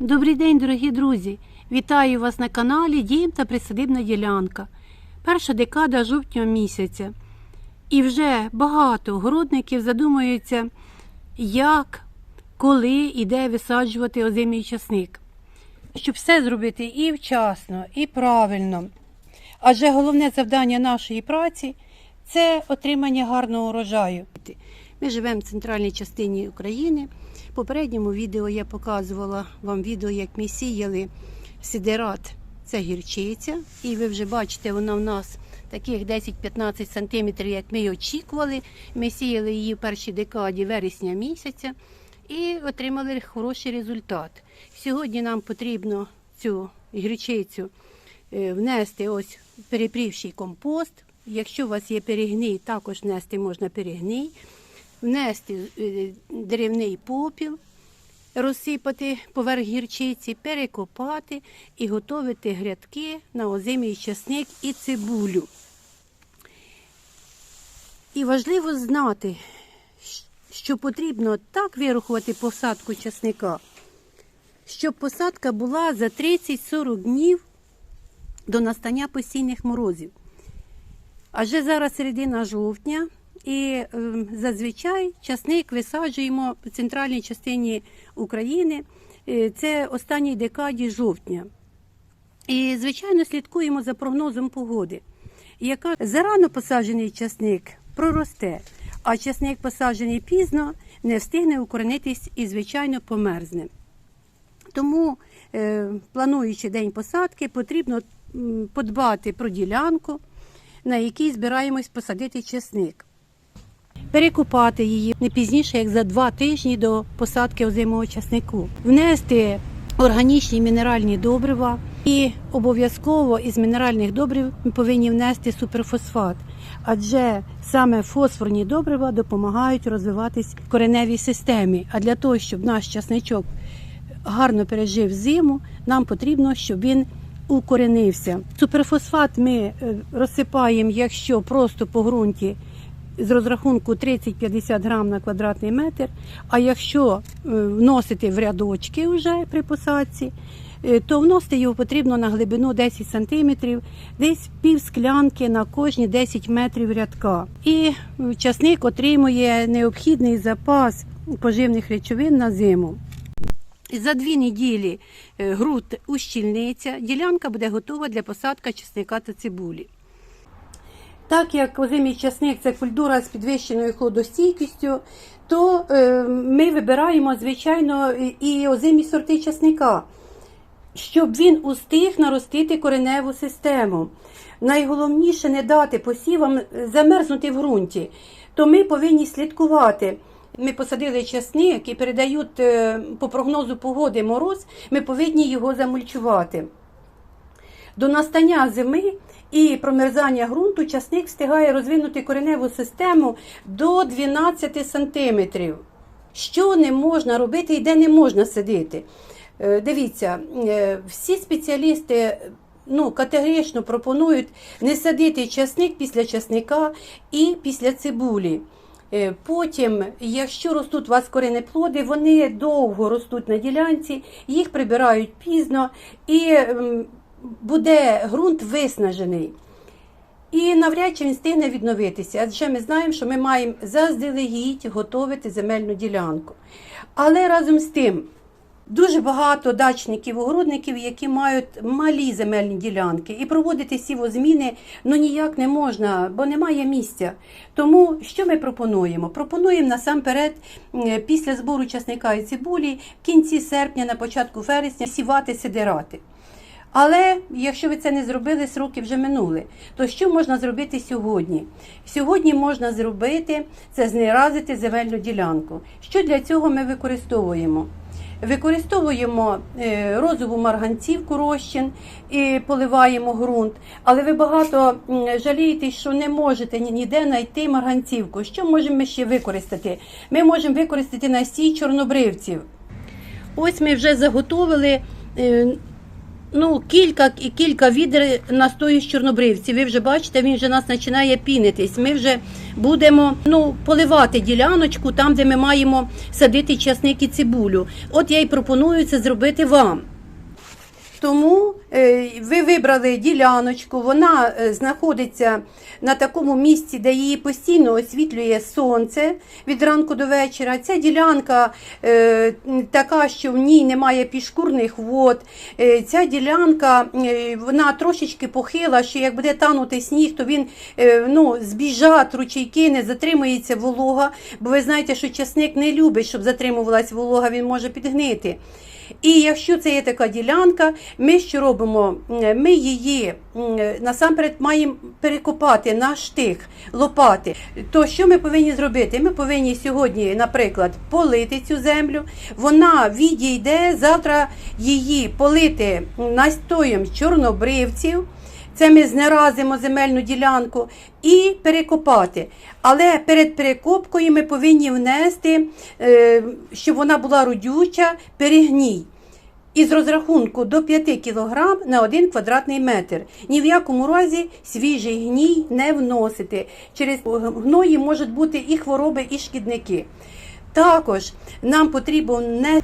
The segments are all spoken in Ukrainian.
Добрий день, дорогі друзі! Вітаю вас на каналі Дім та Присадибна ділянка. Перша декада жовтня місяця. І вже багато городників задумуються, як, коли і де висаджувати озимий часник. Щоб все зробити і вчасно, і правильно. Адже головне завдання нашої праці це отримання гарного урожаю. Ми живемо в центральній частині України. В попередньому відео я показувала вам відео, як ми сіяли сидерат. Це гірчиця. І ви вже бачите, вона в нас таких 10-15 см, як ми очікували. Ми сіяли її в першій декаді вересня місяця і отримали хороший результат. Сьогодні нам потрібно цю гірчицю е, внести ось перепрівший компост. Якщо у вас є перегній, також внести можна перегній, внести е, деревний попіл, розсипати поверх гірчиці, перекопати і готувати грядки на озимий часник і цибулю. І важливо знати, що потрібно так вирахувати посадку часника, щоб посадка була за 30-40 днів до настання постійних морозів. Адже зараз середина жовтня, і е, зазвичай часник висаджуємо в центральній частині України. Е, Це останній декаді жовтня. І, звичайно, слідкуємо за прогнозом погоди, яка зарано посаджений часник проросте, а часник посаджений пізно не встигне укоренитись і, звичайно, померзне. Тому, е, плануючи день посадки, потрібно подбати про ділянку, на якій збираємось посадити чесник. Перекопати її не пізніше, як за два тижні до посадки озимого часнику, внести органічні мінеральні добрива і обов'язково із мінеральних добрив ми повинні внести суперфосфат, адже саме фосфорні добрива допомагають розвиватись в кореневій системі. А для того, щоб наш часничок гарно пережив зиму, нам потрібно, щоб він укоренився. Суперфосфат ми е, розсипаємо, якщо просто по ґрунті з розрахунку 30-50 грам на квадратний метр. А якщо е, вносити в рядочки вже при посадці, е, то вносити його потрібно на глибину 10 см, десь пів склянки на кожні 10 метрів рядка. І е, часник отримує необхідний запас поживних речовин на зиму. За дві неділі ґрунт ущільниться, ділянка буде готова для посадки чесника та цибулі. Так як озимий часник це культура з підвищеною хлодостійкістю, то е, ми вибираємо, звичайно, і- і озимі сорти часника, щоб він устиг наростити кореневу систему. Найголовніше не дати посівам замерзнути в ґрунті, то ми повинні слідкувати. Ми посадили часник і передають е, по прогнозу погоди мороз, ми повинні його замульчувати. До настання зими і промерзання ґрунту часник встигає розвинути кореневу систему до 12 сантиметрів. Що не можна робити і де не можна сидити? Е, Дивіться, е, всі спеціалісти ну, категорично пропонують не садити часник після часника і після цибулі. Е, Потім, якщо ростуть у вас коренеплоди, вони довго ростуть на ділянці, їх прибирають пізно і ем, буде ґрунт виснажений. І навряд чи він встигне відновитися, адже ми знаємо, що ми маємо заздалегідь готувати земельну ділянку. Але разом з тим, дуже багато дачників, огородників, які мають малі земельні ділянки, і проводити сівозміни ну ніяк не можна, бо немає місця. Тому що ми пропонуємо? Пропонуємо насамперед після збору часника і цибулі в кінці серпня, на початку вересня сівати сидирати. Але якщо ви це не зробили, сроки вже минули. То що можна зробити сьогодні? Сьогодні можна зробити це знеразити земельну ділянку. Що для цього ми використовуємо? Використовуємо е, розову марганцівку розчин і поливаємо ґрунт. Але ви багато жалієте, що не можете ніде знайти марганцівку. Що можемо ми ще використати? Ми можемо використати настій чорнобривців. Ось ми вже заготовили е, ну, кілька, кілька відер настою з чорнобривці. Ви вже бачите, він вже нас починає пінитись. Ми вже будемо ну, поливати діляночку там, де ми маємо садити часник і цибулю. От я й пропоную це зробити вам. Тому е, ви вибрали діляночку, вона е, знаходиться на такому місці, де її постійно освітлює сонце від ранку до вечора. Ця ділянка е, така, що в ній немає пішкурних вод. Ця ділянка вона трошечки похила, що як буде танути сніг, то він ну, збіжать ручейки, не затримується волога. Бо ви знаєте, що часник не любить, щоб затримувалась волога, він може підгнити. І якщо це є така ділянка, ми що робимо? Ми її насамперед маємо перекопати на штих, лопати. То що ми повинні зробити? Ми повинні сьогодні, наприклад, полити цю землю. Вона відійде завтра її полити настоєм чорнобривців. Це ми знеразимо земельну ділянку і перекопати. Але перед перекопкою ми повинні внести, е, щоб вона була родюча, перегній. Із розрахунку до 5 кг на 1 квадратний метр. Ні в якому разі свіжий гній не вносити. Через гної можуть бути і хвороби, і шкідники. Також нам потрібно не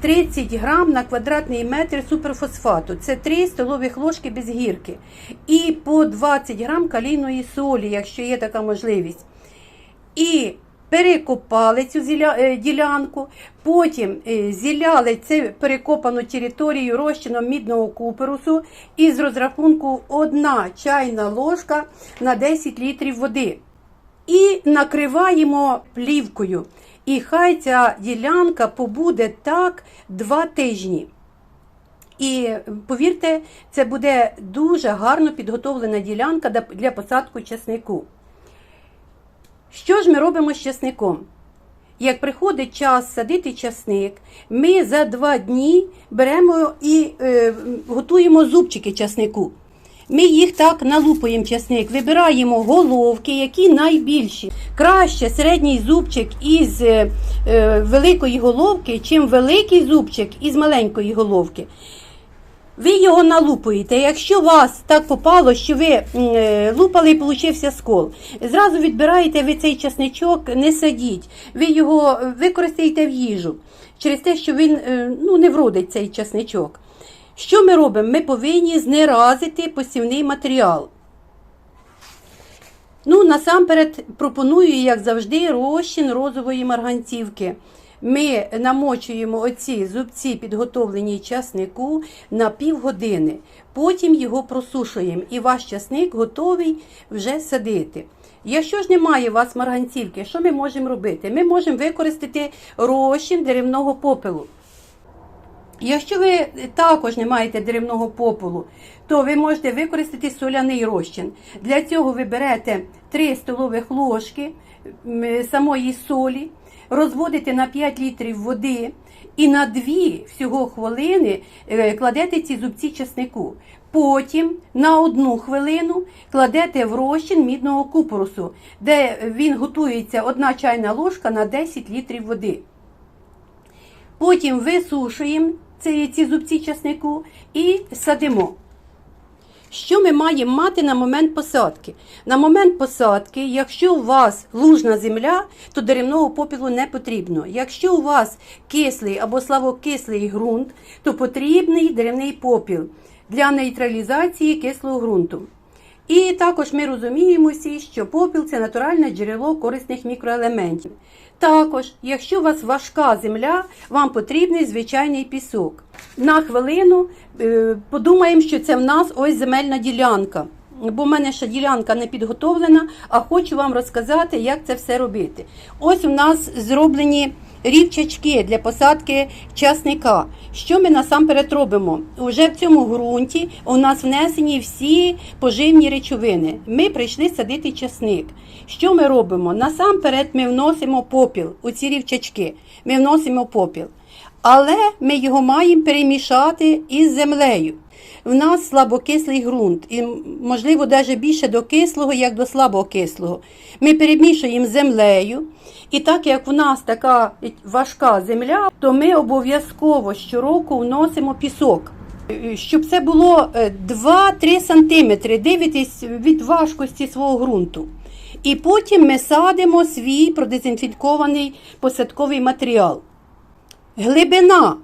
30 грам на квадратний метр суперфосфату. Це 3 столових ложки без гірки. І по 20 грам калійної солі, якщо є така можливість. І перекопали цю е, ділянку, потім е, зіляли цю перекопану територію розчином мідного куперусу із розрахунку 1 чайна ложка на 10 літрів води. І накриваємо плівкою. І хай ця ділянка побуде так два тижні. І повірте, це буде дуже гарно підготовлена ділянка для- посадку часнику. Що ж ми робимо з часником? Як приходить час садити часник, ми за два дні беремо і е, готуємо зубчики часнику. Ми їх так налупуємо часник, вибираємо головки, які найбільші. Краще середній зубчик із е, е, великої головки, чим великий зубчик із маленької головки. Ви його налупуєте. Якщо вас так попало, що ви е, лупали і получився скол, зразу відбираєте ви цей часничок, не садіть. Ви його використаєте в їжу через те, що він е, ну, не вродить цей часничок. Що ми робимо? Ми повинні знеразити посівний матеріал. Ну, насамперед пропоную, як завжди, розчин розової марганцівки. Ми намочуємо оці зубці, підготовлені часнику, на півгодини. Потім його просушуємо, і ваш часник готовий вже садити. Якщо ж немає у вас марганцівки, що ми можемо робити? Ми можемо використати розчин деревного попелу. Якщо ви також не маєте деревного попелу, то ви можете використати соляний розчин. Для цього ви берете 3 столових ложки самої солі, розводите на 5 літрів води і на 2 всього хвилини е, кладете ці зубці часнику. Потім на одну хвилину кладете в розчин мідного купорусу, де він готується одна чайна ложка на 10 літрів води. Потім висушуємо ці, ці зубці часнику і садимо. Що ми маємо мати на момент посадки? На момент посадки, якщо у вас лужна земля, то деревного попілу не потрібно. Якщо у вас кислий або слабокислий ґрунт, то потрібний деревний попіл для нейтралізації кислого ґрунту. І також ми розуміємо всі, що попіл це натуральне джерело корисних мікроелементів. Також, якщо у вас важка земля, вам потрібний звичайний пісок. На хвилину е, подумаємо, що це в нас ось земельна ділянка. Бо в мене ще ділянка не підготовлена, а хочу вам розказати, як це все робити. Ось у нас зроблені рівчачки для посадки часника. Що ми насамперед робимо? Уже в цьому ґрунті у нас внесені всі поживні речовини. Ми прийшли садити часник. Що ми робимо? Насамперед ми вносимо попіл у ці рівчачки. Ми вносимо попіл. Але ми його маємо перемішати із землею. В нас слабокислий ґрунт, і, можливо, навіть більше до кислого, як до слабокислого. Ми перемішуємо землею. І так як в нас така важка земля, то ми обов'язково щороку вносимо пісок. Е, Щоб це було е, 2-3 сантиметри, дивитесь від важкості свого ґрунту. І потім ми садимо свій продезінфікований посадковий матеріал. Глибина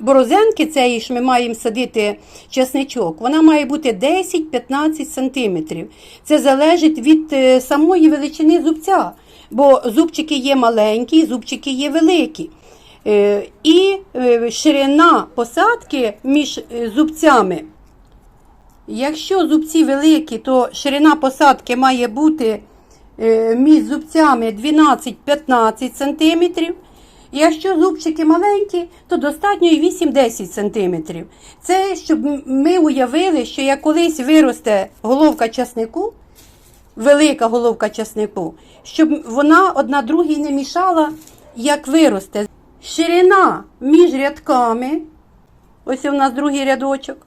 борозенки цієї ж ми маємо садити часничок, вона має бути 10-15 сантиметрів. Це залежить від е, самої величини зубця, бо зубчики є маленькі, зубчики є великі. Е, І е, ширина посадки між зубцями. Якщо зубці великі, то ширина посадки має бути між зубцями 12-15 см. Якщо зубчики маленькі, то достатньо і 8-10 см. Це щоб ми уявили, що як колись виросте головка часнику, велика головка часнику, щоб вона одна другій не мішала, як виросте. Ширина між рядками, ось у нас другий рядочок,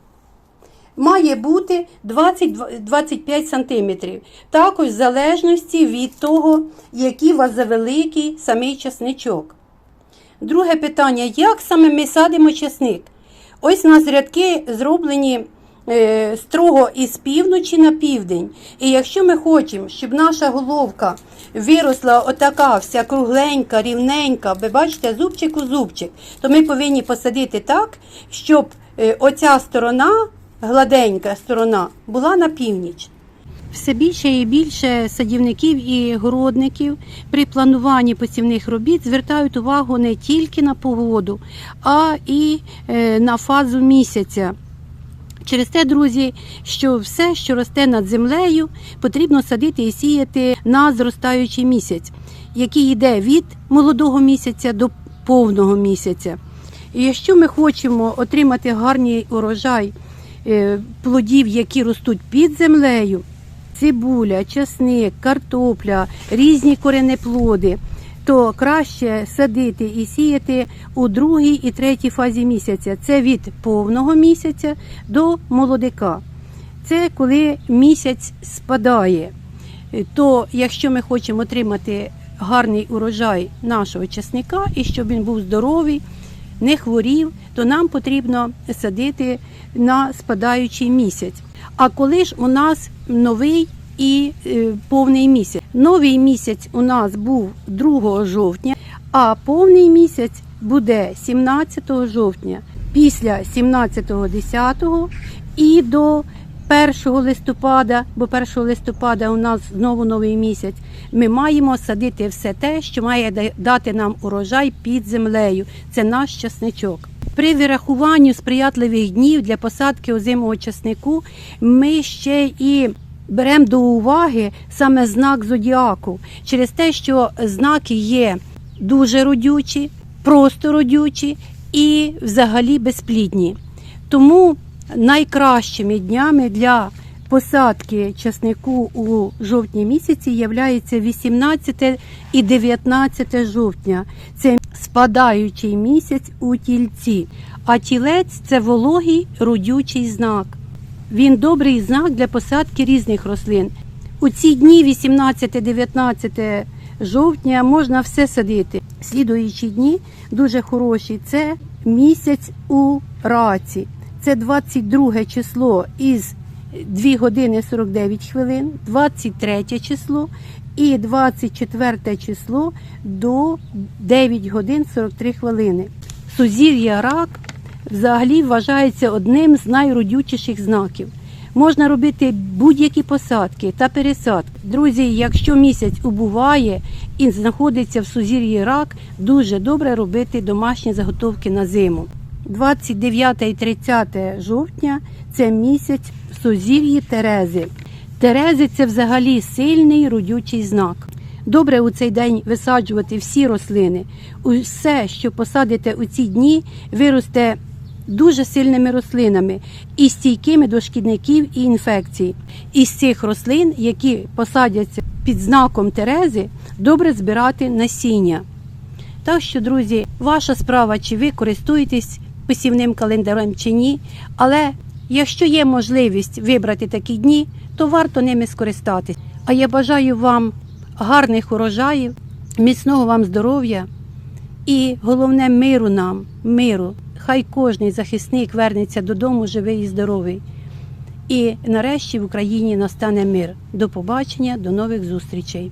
має бути 20-25 см. Також в залежності від того, який у вас завеликий самий часничок. Друге питання: як саме ми садимо часник? Ось у нас рядки зроблені е, строго із півночі на південь. І якщо ми хочемо, щоб наша головка виросла отака вся кругленька, рівненька, ви бачите, зубчик у зубчик, то ми повинні посадити так, щоб е, оця сторона, гладенька сторона, була на північ. Все більше і більше садівників і городників при плануванні посівних робіт звертають увагу не тільки на погоду, а і е, на фазу місяця. Через те, друзі, що все, що росте над землею, потрібно садити і сіяти на зростаючий місяць, який йде від молодого місяця до повного місяця. І якщо ми хочемо отримати гарний урожай е, плодів, які ростуть під землею, цибуля, часник, картопля, різні коренеплоди, то краще садити і сіяти у другій і третій фазі місяця. Це від повного місяця до молодика. Це коли місяць спадає. То якщо ми хочемо отримати гарний урожай нашого часника і щоб він був здоровий, не хворів, то нам потрібно садити на спадаючий місяць. А коли ж у нас новий і е, повний місяць? Новий місяць у нас був 2 жовтня, а повний місяць буде 17 жовтня. Після 17-10 і до 1 листопада, бо 1 листопада у нас знову новий місяць. Ми маємо садити все те, що має дати нам урожай під землею. Це наш часничок. При вирахуванні сприятливих днів для посадки озимого часнику ми ще і беремо до уваги саме знак зодіаку через те, що знаки є дуже родючі, просто родючі і взагалі безплідні. Тому найкращими днями для посадки часнику у жовтні місяці являється 18 і 19 жовтня. Це спадаючий місяць у тільці. А тілець це вологий родючий знак. Він добрий знак для посадки різних рослин. У ці дні 18-19 жовтня можна все садити. Слідуючі дні дуже хороші. Це місяць у раці. Це 22 число із 2 години 49 хвилин, 23 число і 24 число до 9 годин 43 хвилини. Сузір'я рак взагалі вважається одним з найродючіших знаків. Можна робити будь-які посадки та пересадки. Друзі, якщо місяць убуває і знаходиться в сузір'ї рак, дуже добре робити домашні заготовки на зиму. 29 і 30 жовтня це місяць сузір'ї Терези. Терези це взагалі сильний родючий знак. Добре у цей день висаджувати всі рослини. Усе, що посадите у ці дні, виросте дуже сильними рослинами і стійкими до шкідників і інфекцій. Із цих рослин, які посадяться під знаком Терези, добре збирати насіння. Так що, друзі, ваша справа, чи ви користуєтесь посівним календарем чи ні. Але якщо є можливість вибрати такі дні, то варто ними скористатись. А я бажаю вам гарних урожаїв, міцного вам здоров'я і головне миру нам, миру. Хай кожний захисник вернеться додому живий і здоровий. І нарешті в Україні настане мир. До побачення, до нових зустрічей.